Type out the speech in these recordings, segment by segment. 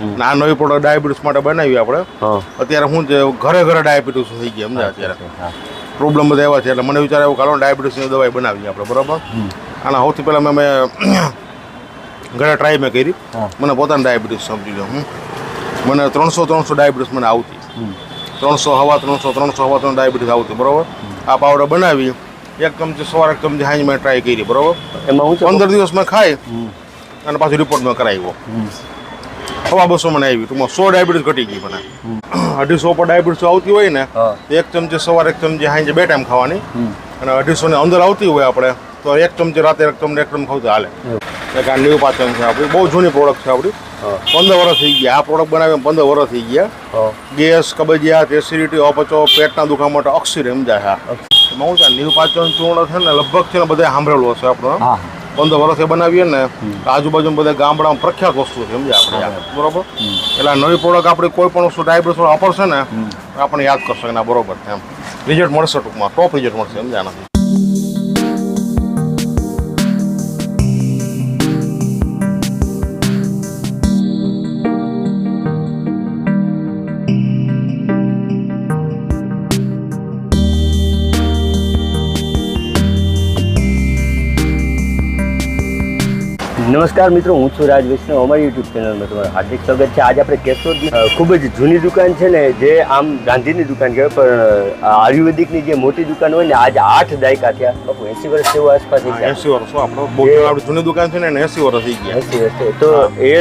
અને આ નવી પ્રોડક્ટ ડાયાબિટીસ માટે બનાવી આપણે. અત્યારે છે ઘરે ઘરે ડાયાબિટીસ થઈ ગયા સમજ્યા અત્યારે. હા. પ્રોબ્લેમ બધા એવા છે એટલે મને વિચાર આવ્યો કાલો ડાયાબિટીસની દવાઈ બનાવી આપણે બરાબર? આના સૌથી પહેલાં મેં ઘરે ટ્રાય મેં કરી. મને પોતાને ડાયાબિટીસ સમજી લો. મને ત્રણસો ત્રણસો ડાયાબિટીસ મને આવતી. ત્રણસો હવા ત્રણસો ત્રણસો હવા ત્રણ ડાયાબિટીસ આવતી બરાબર? આ પાવડર બનાવી એક ચમચી સવારે એક ચમચી હાંજ મેં ટ્રાય કરી બરાબર? એમાં હું પંદર દિવસ મેં ખાઈ અને પાછું રિપોર્ટ મેં કરાવ્યો. હવા બસો મને આવી. ટૂંકમાં સો ડાયાબિટીસ ઘટી ગઈ મને. અઢીસો પર ડાયાબિટીસ આવતી હોય ને એક ચમચી સવારે એક ચમચી હાંજે બે ટાઈમ ખાવાની. અને અઢીસો ને અંદર આવતી હોય આપણે તો એક ચમચી રાતે એક ચમચી એક ચમચી ખાવતી હાલે. એક આ ન્યૂ પાચન છે આપણી. બહુ જૂની પ્રોડક્ટ છે આપણી. પંદર વર્ષ થઈ ગયા. આ પ્રોડક્ટ બનાવીને પંદર વર્ષ થઈ ગયા. હા. ગેસ કબજિયાત એસિડિટી અપચો પેટના દુખાવા માટે અક્ષીર સમજાય હા. એમાં હું છે ન્યૂ પાચન ચૂર્ણ છે ને લગભગ છે ને બધા સાંભળેલું હશે આપણો. હા. પંદર વર્ષે બનાવીએ ને આજુબાજુ બધા ગામડામાં પ્રખ્યાત વસ્તુ છે સમજે આપણે બરોબર? એટલે આ નવી પ્રોડક્ટ આપણી કોઈ પણ વસ્તુ ડાયાબિટીસ વાપરશે ને આપણને યાદ કરશે એના બરોબર છે એમ. રિઝલ્ટ મળશે ટૂંકમાં ટોપ રિઝલ્ટ મળશે સમજ્યા નમસ્કાર મિત્રો હું છું રાજ વૈષ્ણવ અમારી યુટ્યુબ ચેનલમાં તમારું હાર્દિક સ્વાગત છે. આજે આપણે કેશોદની ખૂબ જ જૂની દુકાન છે ને જે આમ ગાંધીની દુકાન કહેવાય પણ આયુર્વેદિકની જે મોટી દુકાન હોય ને આજે આઠ દાયકા થયા. બાપુ એસી વર્ષ જેવું આસપાસ એસી વર્ષ. આપણો જૂની દુકાન છે ને એસી વર્ષ થઈ ગયા. એસી વર્ષ તો એ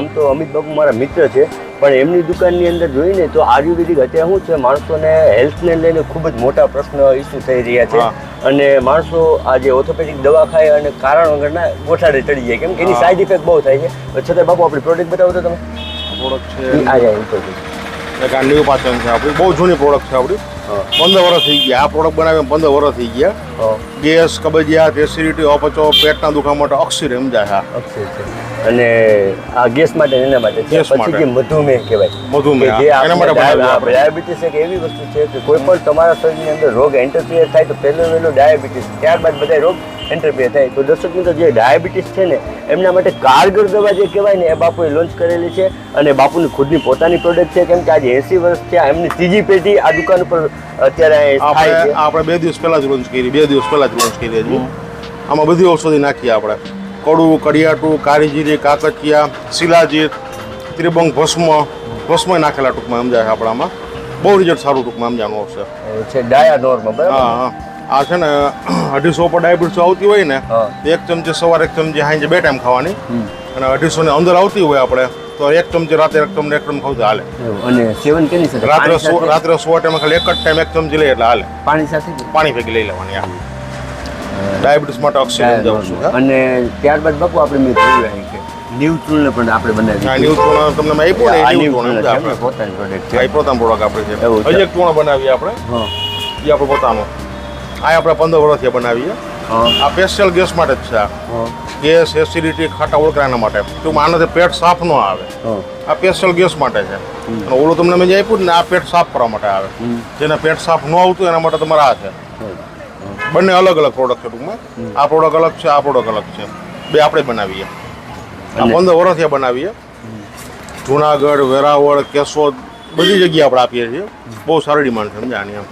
આમ તો અમિત બાપુ મારા મિત્ર છે પણ એમની દુકાનની અંદર જોઈને તો આયુર્વેદિક અત્યારે શું છે માણસોને હેલ્થને લઈને ખૂબ જ મોટા પ્રશ્ન ઇસ્યુ થઈ રહ્યા છે. અને માણસો આ જે ઓર્થોપેડિક દવા ખાય અને કારણ વગરના ગોઠાડે ચડી જાય. કેમ કે એની. સાઈડ ઇફેક્ટ બહુ થાય છે. છતાં બાપુ આપણી પ્રોડક્ટ બતાવો તો તમે. પ્રોડક્ટ છે. આ જાય પાચન છે આપણી. બહુ જૂની પ્રોડક્ટ છે આપણી. પંદર વર્ષ થઈ ગયા. આ પ્રોડક્ટ બનાવીને પંદર વર્ષ થઈ ગયા. ગેસ કબજિયાત એસિડિટી અપચો પેટના દુખા માટે અક્ષીર હા અક્ષય છે અને આ ગેસ માટે એના માટે છે. પછી જે મધુમેહ કહેવાય. મધુમેહ, જે. ડાયાબિટીસ એક એવી વસ્તુ છે કે કોઈ પણ તમારા શરીરની અંદર રોગ એન્ટરપિયર થાય તો પહેલો વહેલો ડાયાબિટીસ ત્યારબાદ બધા રોગ એન્ટરપિયર થાય. તો દર્શક મિત્રો જે ડાયાબિટીસ છે ને એમના માટે કારગર દવા જે કહેવાય ને એ બાપુએ લોન્ચ કરેલી છે અને બાપુની ખુદની પોતાની પ્રોડક્ટ છે. કેમ કે આજે એસી વર્ષ થયા એમની ત્રીજી પેઢી આ દુકાન ઉપર અત્યારે આપણે બે દિવસ પહેલા જ લોન્ચ કરી બે દિવસ પહેલા જ લોન્ચ કરી આમાં બધી ઔષધિ નાખીએ આપણે. કડું કડિયાટું કારીજીરી કાકચિયા શિલાજીત ત્રિભંગ ભસ્મ ભસ્મ નાખેલા ટૂંકમાં સમજાય છે આપણામાં. બહુ રિઝલ્ટ સારું ટૂંકમાં સમજાનું આવશે છે. હા હા. આ છે ને અઢીસો પર ડાયાબિટીસ આવતી હોય ને. એક ચમચી સવારે એક ચમચી હાંજે બે ટાઈમ ખાવાની. અને અઢીસો ની અંદર આવતી હોય આપણે તો એક ચમચી રાતે એક ચમચી એક ચમચી ખાવ હાલે. અને સેવન કેની રાત્રે સો રાત્રે સો ટાઈમ ખાલી એક જ ટાઈમ એક ચમચી લઈએ એટલે હાલે. પાણી સાથે પાણી ભેગી લઈ લેવાની આ ડાયાબિટીસ માટે ઓક્સિજન જવું છું અને ત્યારબાદ બકુ આપણે મેં જોયું આવી કે ન્યુટ્રલ પણ આપણે બનાવી ન્યૂઝ તમને મેં આપ્યો ને છે આપણે. પોતાની આ છે. એ પ્રોડક્ટ આપણે છે. હજી એક ચૂર્ણ બનાવીએ આપણે. એ આપણે પોતાનો. આ આપણે પંદર વર્ષથી બનાવીએ. આ સ્પેશિયલ ગેસ માટે જ છે આ. ગેસ એસિડિટી ખાટા ઓળખાના માટે. ટૂંકમાં આનાથી પેટ સાફ ન આવે. આ સ્પેશિયલ ગેસ માટે છે. અને ઓલું તમને મેં જે આપ્યું ને આ પેટ સાફ કરવા માટે આવે. જેને પેટ સાફ ન આવતું એના માટે તમારે આ છે. બંને અલગ અલગ પ્રોડક્ટ છે ટૂંકમાં આ પ્રોડક્ટ અલગ છે આ પ્રોડક્ટ અલગ છે. બે આપણે બનાવીએ. પંદર વર્ષથી બનાવીએ. જુનાગઢ વેરાવળ કેશોદ બધી જગ્યાએ આપણે આપીએ છીએ. બહુ સારી ડિમાન્ડ છે સમજ્યા આની એમ.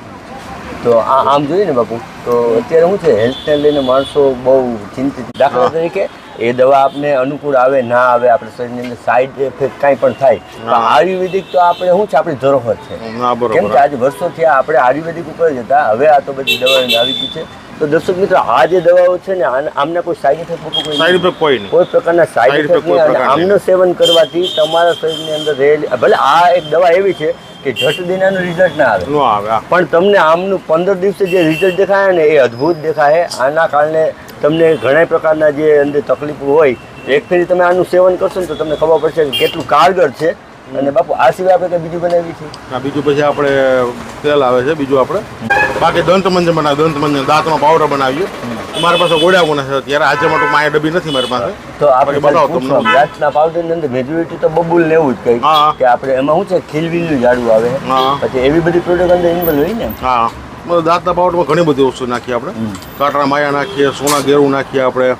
તો આ આમ જોઈએ ને બાપુ? તો અત્યારે શું છે? હેલ્થને લઈને માણસો બહુ ચિંતિત દાખલા તરીકે એ દવા આપને અનુકૂળ આવે ના આવે આપણે શરીરની અંદર સાઈડ ઇફેક્ટ કાંઈ પણ થાય. આયુર્વેદિક તો આપણે શું છે? આપણી ધરોહર છે. કેમ કે આજે વર્ષોથી આપણે આયુર્વેદિક ઉપર જ હતા હવે આ તો બધી દવા આવી ગઈ છે. તો દર્શક મિત્રો આ જે દવાઓ છે ને આમના કોઈ સાઈડ ઇફેક્ટ કોઈ સાઈડ ઇફેક્ટ કોઈ નહીં. કોઈ પ્રકારના સાઈડ ઇફેક્ટ નહીં અને આમનું સેવન કરવાથી તમારા શરીરની અંદર રહેલી ભલે આ એક દવા એવી છે કે ઝટ દિનાનું રિઝલ્ટ ના આવે. ન આવે પણ તમને આમનું પંદર દિવસે જે રિઝલ્ટ દેખાય ને એ અદ્ભુત દેખાય. આના કારણે તમને ઘણા પ્રકારના જે અંદર તકલીફો હોય એક ફેરી તમે આનું સેવન કરશો ને તો તમને ખબર પડશે કે કેટલું કારગર છે. અને બાપુ આ સિવાય આપણે કંઈ બીજું બનાવી છે? આ બીજું પછી આપણે તેલ આવે છે બીજું આપણે. બાકી દંત મંજન બનાવ્યું દંત મંજન દાંતનો પાવડર બનાવીએ મારી પાસે ગોળ્યા ગુના છે ત્યારે આજે માટે માયા ડબ્બી નથી મારી પાસે. તો આપણે બતાવો તમને. દાંતના પાવડરની અંદર મેજોરિટી તો બબુલ લેવું જ કઈ કે આપણે એમાં શું છે ખીલવીલું ઝાડું આવે. હા. પછી એવી બધી પ્રોડક્ટ અંદર ઇન્વોલ્વ હોય ને? હા. દાંતના પાવડરમાં ઘણી બધી વસ્તુ નાખીએ આપણે. કાટરા માયા નાખીએ સોના ગેરું નાખીએ આપણે.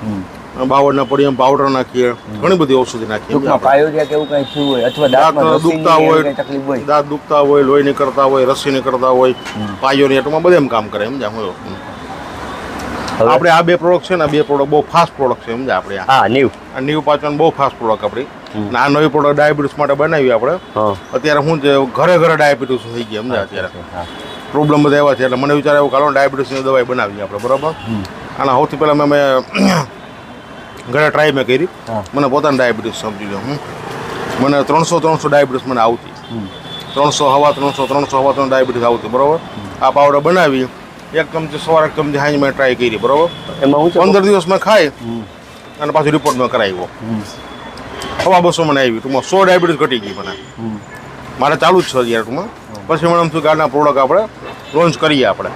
બાવળના પડીએ પાવડર નાખીએ. ઘણી બધી ઔષધિ નાખીએ. ટૂંકમાં પાયોરિયા કે કંઈ થયું હોય અથવા દાંત દુખતા હોય તકલીફ હોય? દાંત દુખતા હોય લોહી નીકળતા હોય રસી નીકળતા હોય પાયોની એટમાં બધે એમ કામ કરે એમ હું આપણે આ બે પ્રોડક્ટ છે ને બે પ્રોડક્ટ બહુ ફાસ્ટ પ્રોડક્ટ છે સમજ્યા આપણે આ. હા નીવ આ ન્યુ પાચન બહુ ફાસ્ટ પ્રોડક્ટ આપણી. આ નવી પ્રોડક્ટ ડાયાબિટીસ માટે બનાવી આપણે. અત્યારે શું છે ઘરે ઘરે ડાયાબિટીસ થઈ ગયા સમજ્યા અત્યારે. હા. પ્રોબ્લેમ બધા એવા છે એટલે મને વિચાર એવું કાલો ડાયાબિટીસની દવાઈ બનાવી આપણે બરાબર? અને સૌથી પહેલાં મેં ઘરે ટ્રાય મેં કરી. મને પોતાને ડાયાબિટીસ સમજી લો હું મને ત્રણસો ત્રણસો ડાયાબિટીસ મને આવતી. ત્રણસો હવા ત્રણસો ત્રણસો હવા ત્રણ ડાયાબિટીસ આવતી બરાબર? આ પાવડર બનાવી એક ચમચી સવારે એક ચમચી હાઈ મેં ટ્રાય કરી બરાબર? એમાં પંદર દિવસ મેં ખાઈ અને પાછું રિપોર્ટ મેં કરાવ્યો. હવા બસો મને આવી. ટૂંકમાં સો ડાયાબિટીસ ઘટી ગઈ મને. મારે ચાલુ જ છે અત્યારે ટૂંકમાં. પછી મને એમ થયું કે પ્રોડક્ટ આપણે લોન્ચ કરીએ આપણે.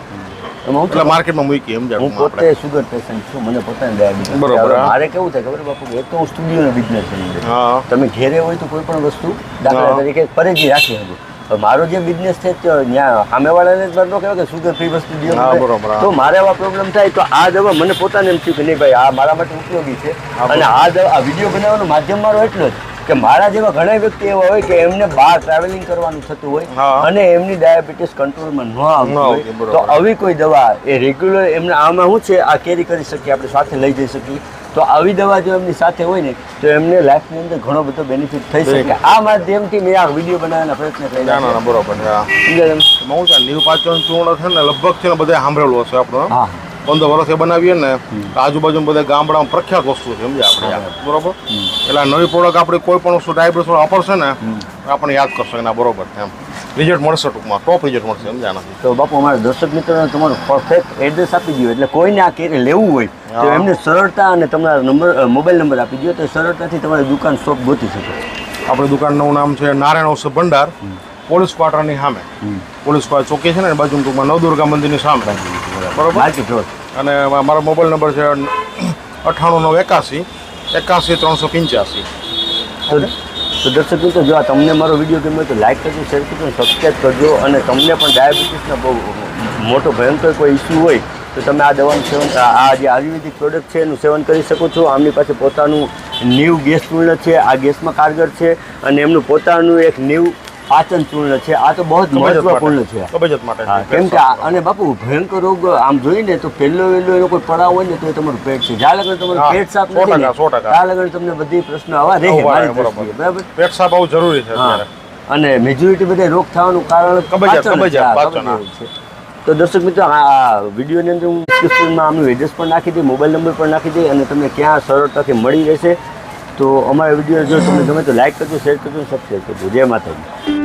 એટલે માર્કેટમાં મૂકીએ એમ હું પોતે સુગર પેશન્ટ છું મને પોતાને ડાયાબિટીસ બરોબર, મારે કેવું થાય ખબર બાપુ? એક તો હું સ્ટુડિયોનો બિઝનેસ કરી તમે ઘેરે હોય તો કોઈ પણ વસ્તુ દાખલા તરીકે પરેજી રાખી શકું. મારો જે બિઝનેસ છે ત્યાં સામેવાળાને જ બરાબર કહેવાય કે સુગર ફ્રી વસ્તુ બરોબર, તો મારે આવા પ્રોબ્લેમ થાય તો આ દવા મને પોતાને એમ થયું કે નહીં ભાઈ આ મારા માટે ઉપયોગી છે. અને આ દવા આ વીડિયો બનાવવાનું માધ્યમ મારો એટલો જ. કે મારા જેવા ઘણા વ્યક્તિ એવા હોય કે એમને બહાર ટ્રાવેલિંગ કરવાનું થતું હોય અને એમની ડાયાબિટીસ કંટ્રોલમાં ન આવતી હોય તો આવી કોઈ દવા એ રેગ્યુલર એમને આમાં શું છે? આ કેરી કરી શકીએ આપણે સાથે લઈ જઈ શકીએ. તો આવી દવા જો એમની સાથે હોય ને તો એમને લાઈફની અંદર ઘણો બધો બેનિફિટ થઈ શકે. આ માધ્યમથી મેં આ વીડિયો બનાવવાના પ્રયત્ન કર્યા બરોબર હા. ન્યુ ચૂર્ણ છે ને લગભગ છે ને બધા સાંભળેલું હશે આપણો. હા. પંદર વર્ષે બનાવીએ ને આજુબાજુ બધા ગામડામાં પ્રખ્યાત વસ્તુ છે સમજ્યા આપણે. બરોબર? એટલે આ નવી પ્રોડક્ટ આપણે કોઈ પણ વસ્તુ ડાયાબિટીસ વાપરશે ને આપણે યાદ કરશો એના બરોબર છે એમ. રિઝલ્ટ મળશે ટૂંકમાં ટોપ રિઝલ્ટ મળશે સમજ્યા નથી તો બાપુ અમારા દર્શક મિત્રોને તમારું પરફેક્ટ એડ્રેસ આપી દો એટલે કોઈને આ કેરી લેવું હોય તો એમને સરળતા અને તમારા નંબર મોબાઈલ નંબર આપી દો તો સરળતાથી તમારી દુકાન શોપ ગોતી શકે. આપણી દુકાનનું નામ છે નારાયણ ઔષધ ભંડાર. પોલીસ ક્વાર્ટરની સામે. પોલીસ ચોકી છે ને બાજુ બાજુમાં ટૂંકમાં નવદુર્ગા મંદિરની સામે. બરોબર. અને મારો મોબાઈલ નંબર છે અઠ્ઠાણું નવ એકાસી એકાસી ત્રણસો પંચ્યાસી. તો દર્શક મિત્રો જો આ તમને મારો વીડિયો ગમ્યો તો લાઈક કરજો શેર કરજો સબસ્ક્રાઈબ કરજો. અને તમને પણ ડાયાબિટીસનો બહુ મોટો ભયંકર કોઈ ઇસ્યુ હોય તો તમે આ દવાનું સેવન આ જે આયુર્વેદિક પ્રોડક્ટ છે એનું સેવન કરી શકો છો. આમની પાસે પોતાનું ન્યૂ ગેસ પૂર્ણ છે. આ ગેસમાં કારગર છે. અને એમનું પોતાનું એક નીવ પાચન ચૂર્ણ છે. આ તો બહુ જ મહત્વપૂર્ણ છે. માટે. કેમ કે અને બાપુ ભયંકર રોગ આમ જોઈને તો પહેલો વહેલો એનો કોઈ પડાવ હોય ને તો એ તમારું પેટ છે. જ્યાં લગન તમારું પેટ સાફ નથી ને. ત્યાં લગન તમને બધી પ્રશ્નો આવા રહે મારી દ્રષ્ટિએ, બરાબર? પેટ સાફ બહુ જરૂરી છે અને મેજોરિટી બધા રોગ થવાનું કારણ છે, તો દર્શક મિત્રો આ આ વિડીયોની અંદર હું ડિસ્ક્રિપ્શનમાં આમનું એડ્રેસ પણ નાખી દઈ મોબાઈલ નંબર પણ નાખી દઈ અને તમને ક્યાં સરળતાથી મળી રહેશે. તો અમારા વીડિયો જો તમને ગમે તો લાઇક કરજો શેર કરજો સબસ્ક્રાઈબ કરજો. જય માતાજી.